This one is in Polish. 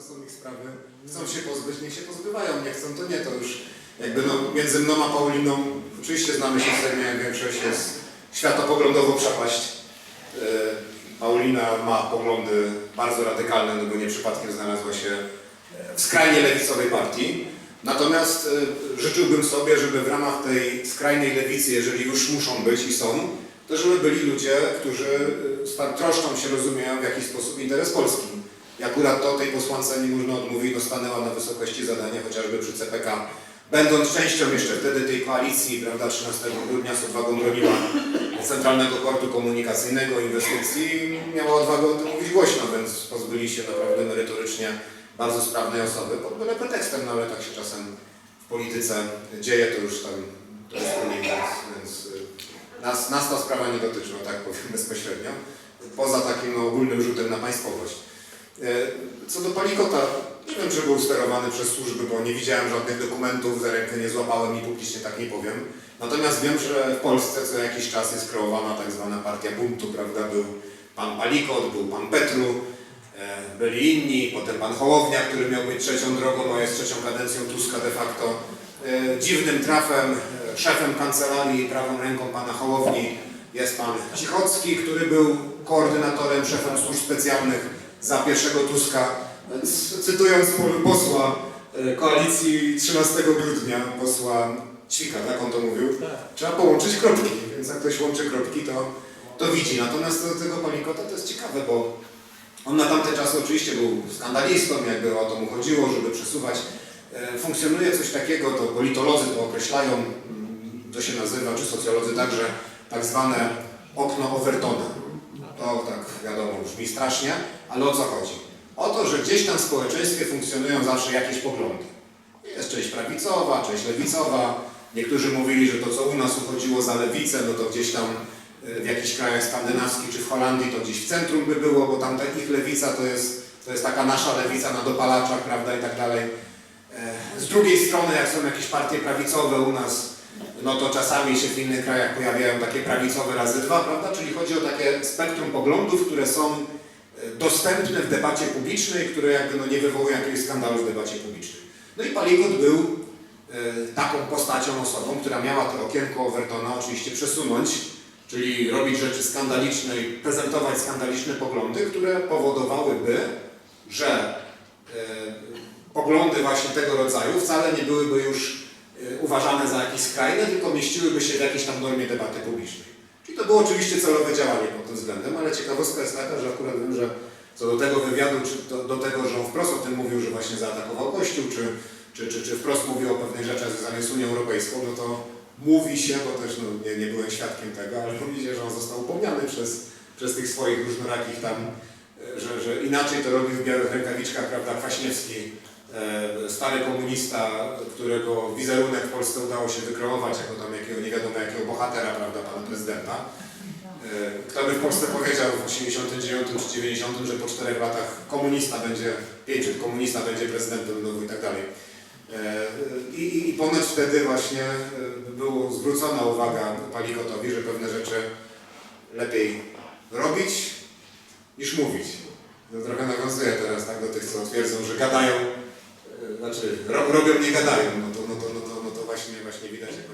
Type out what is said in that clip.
to są ich sprawy. Chcą się pozbyć, niech się pozbywają, nie chcą, to nie, to już jakby no, między mną a Pauliną, oczywiście znamy się wzajemnie, jak większość jest światopoglądowo przepaść. E, Paulina ma poglądy bardzo radykalne, no bo nie przypadkiem znalazła się e, w skrajnie lewicowej partii. Natomiast e, życzyłbym sobie, żeby w ramach tej skrajnej lewicy, jeżeli już muszą być i są, to żeby byli ludzie, którzy troszczą się, rozumieją w jakiś sposób interes Polski. I akurat to tej posłance nie można odmówić, no stanęła na wysokości zadania, chociażby przy CPK, będąc częścią jeszcze wtedy tej koalicji, prawda, 13 grudnia z odwagą broniła Centralnego Portu Komunikacyjnego, inwestycji, miała odwagę o tym mówić głośno, więc pozbyli się naprawdę merytorycznie bardzo sprawnej osoby, pod byle pretekstem, no ale tak się czasem w polityce dzieje, to już tam to jest po nim, więc, y, nas, nas ta sprawa nie dotyczy, no tak powiem bezpośrednio, poza takim ogólnym rzutem na państwowość. E, Co do Palikota, nie wiem, czy był sterowany przez służby, bo nie widziałem żadnych dokumentów, za rękę nie złapałem i publicznie tak nie powiem. Natomiast wiem, że w Polsce co jakiś czas jest kreowana tak zwana partia buntu, prawda? Był pan Palikot, był pan Petru, e, byli inni, potem pan Hołownia, który miał być trzecią drogą, a jest trzecią kadencją Tuska de facto. E, Dziwnym trafem, szefem kancelarii, prawą ręką pana Hołowni jest pan Cichocki, który był koordynatorem, szefem służb specjalnych za pierwszego Tuska. Więc cytując posła e, koalicji 13 grudnia, posła Ćwika, tak on to mówił, trzeba połączyć kropki, więc jak ktoś łączy kropki, to, to widzi. Natomiast do tego Palikota to jest ciekawe, bo on na tamte czasy oczywiście był skandalistą, jakby o to mu chodziło, żeby przesuwać. E, Funkcjonuje coś takiego, to politolodzy to określają, mm, to się nazywa, czy socjolodzy także, tak zwane okno Overtona. Brzmi strasznie, ale o co chodzi? O to, że gdzieś tam w społeczeństwie funkcjonują zawsze jakieś poglądy. Jest część prawicowa, część lewicowa. Niektórzy mówili, że to co u nas uchodziło za lewicę, no to gdzieś tam y, w jakichś krajach skandynawskich czy w Holandii to gdzieś w centrum by było, bo tam ta ich lewica to jest, to jest taka nasza lewica na dopalaczach, prawda, i tak dalej. E, Z drugiej strony, jak są jakieś partie prawicowe u nas, no to czasami się w innych krajach pojawiają takie prawicowe razy dwa, prawda? Czyli chodzi o takie spektrum poglądów, które są e, dostępne w debacie publicznej, które jakby no nie wywołują jakiegoś skandalu w debacie publicznej. No i Palikot był e, taką postacią, osobą, która miała to okienko Overtona oczywiście przesunąć, czyli robić rzeczy skandaliczne i prezentować skandaliczne poglądy, które powodowałyby, że e, poglądy właśnie tego rodzaju wcale nie byłyby już uważane za jakieś skrajne, tylko mieściłyby się w jakiejś tam normie debaty publicznej. Czyli to było oczywiście celowe działanie pod tym względem, ale ciekawostka jest taka, że akurat wiem, że co do tego wywiadu, czy do, do tego, że on wprost o tym mówił, że właśnie zaatakował Kościół, czy, czy, czy, czy wprost mówił o pewnych rzeczach związanych z Unią Europejską, no to mówi się, bo też no, nie, nie byłem świadkiem tego, ale mówi się, że on został upomniany przez, przez tych swoich różnorakich tam, e, że, że inaczej to robił w białych rękawiczkach, prawda, Kwaśniewski, e, stary komunista, którego wizerunek w Polsce udało się wykreować jako tam jakiego nie wiadomo jakiego bohatera, prawda, pana prezydenta. E, Kto by w Polsce powiedział w 89 czy 90, że po czterech latach komunista będzie, pięciu komunista będzie prezydentem znowu i tak dalej. E, I, i, ponoć wtedy właśnie e, było zwrócona uwaga Palikotowi, że pewne rzeczy lepiej robić niż mówić. To trochę nawiązuje teraz tak, do tych, co twierdzą, że gadają, e, znaczy ro, robią, nie gadają. No to, no to, no to, no to właśnie, właśnie widać, jak